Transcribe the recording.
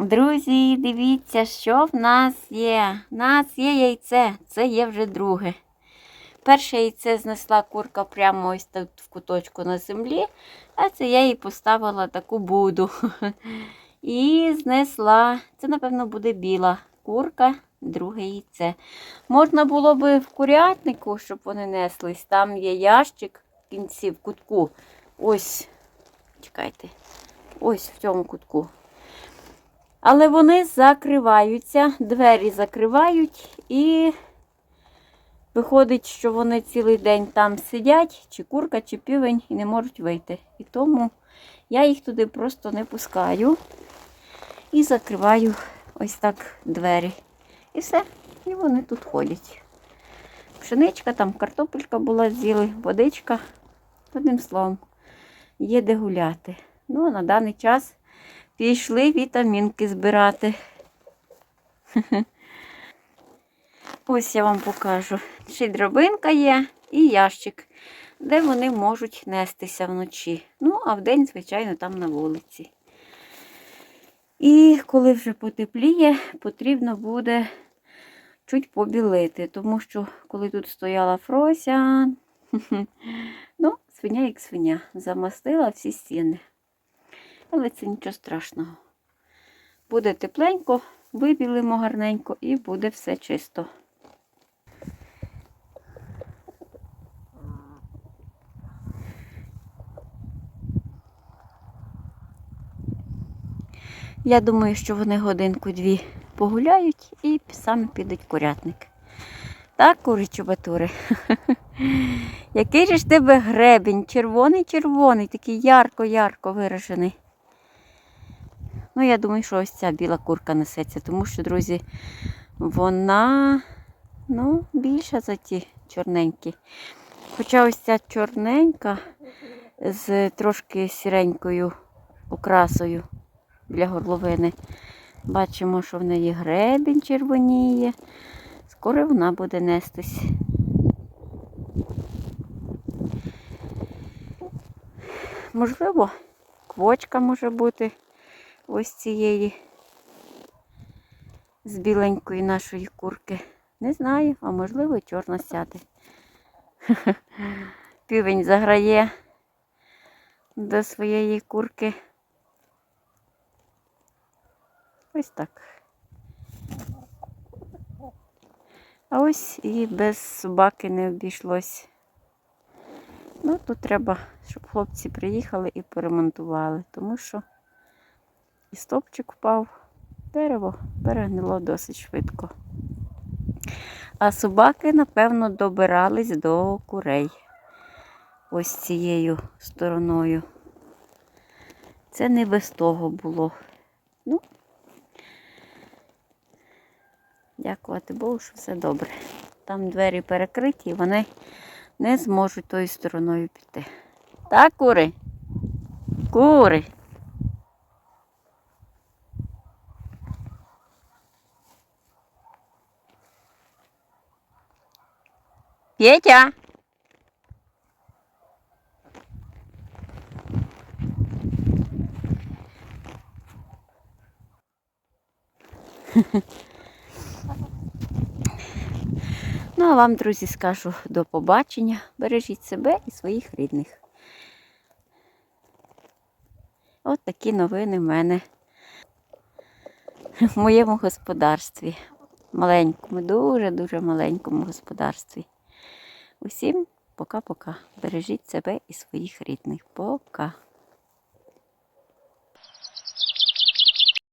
Друзі, дивіться, що в нас є. В нас є яйце, це є вже друге. Перше яйце знесла курка прямо ось тут в куточку на землі, а це я їй поставила таку буду. І знесла. Це, напевно, буде біла курка, друге яйце. Можна було би в курятнику, щоб вони неслись. Там є ящик в кінці, в кутку. Ось, чекайте, ось в цьому кутку. Але вони закриваються, двері закривають і виходить, що вони цілий день там сидять, чи курка, чи півень, і не можуть вийти. І тому я їх туди просто не пускаю і закриваю ось так двері. І все, і вони тут ходять. Пшеничка, там картопелька була з'їли, водичка. Одним словом, є де гуляти. Ну, а на даний час пішли вітамінки збирати. Ось я вам покажу. Ще й драбинка є і ящик, де вони можуть нестися вночі. Ну, а вдень, звичайно, там на вулиці. І коли вже потепліє, потрібно буде чуть побілити, тому що коли тут стояла Фрося, ну, свиня як свиня, замастила всі стіни. Але це нічого страшного. Буде тепленько, вибілимо гарненько і буде все чисто. Я думаю, що вони годинку-дві погуляють і самі підуть курятник. Так, куричу батури. Який же ж тебе гребінь? Червоний-червоний, такий ярко-ярко виражений. Ну, я думаю, що ось ця біла курка несеться, тому що, друзі, вона ну, більша за ті чорненькі. Хоча ось ця чорненька з трошки сіренькою окрасою для горловини. Бачимо, що в неї гребінь червоніє. Скоро вона буде нестись. Можливо, квочка може бути ось цієї з біленької нашої курки. Не знаю, а можливо і чорна сяде. Півень заграє до своєї курки. Ось так. А ось і без собаки не обійшлось. Ну, тут треба, щоб хлопці приїхали і поремонтували, тому що і стопчик впав, дерево перегнило досить швидко. А собаки, напевно, добирались до курей ось цією стороною. Це не без того було. Ну, Дякувати Богу, що все добре. Там двері перекриті, і вони не зможуть тою стороною піти. Так, кури? Кури. Петя. Ну, а вам, друзі, скажу до побачення. Бережіть себе і своїх рідних. От такі новини в мене в моєму господарстві. Маленькому, дуже-дуже маленькому господарстві. Усім пока-пока. Бережіть себе і своїх рідних. Пока.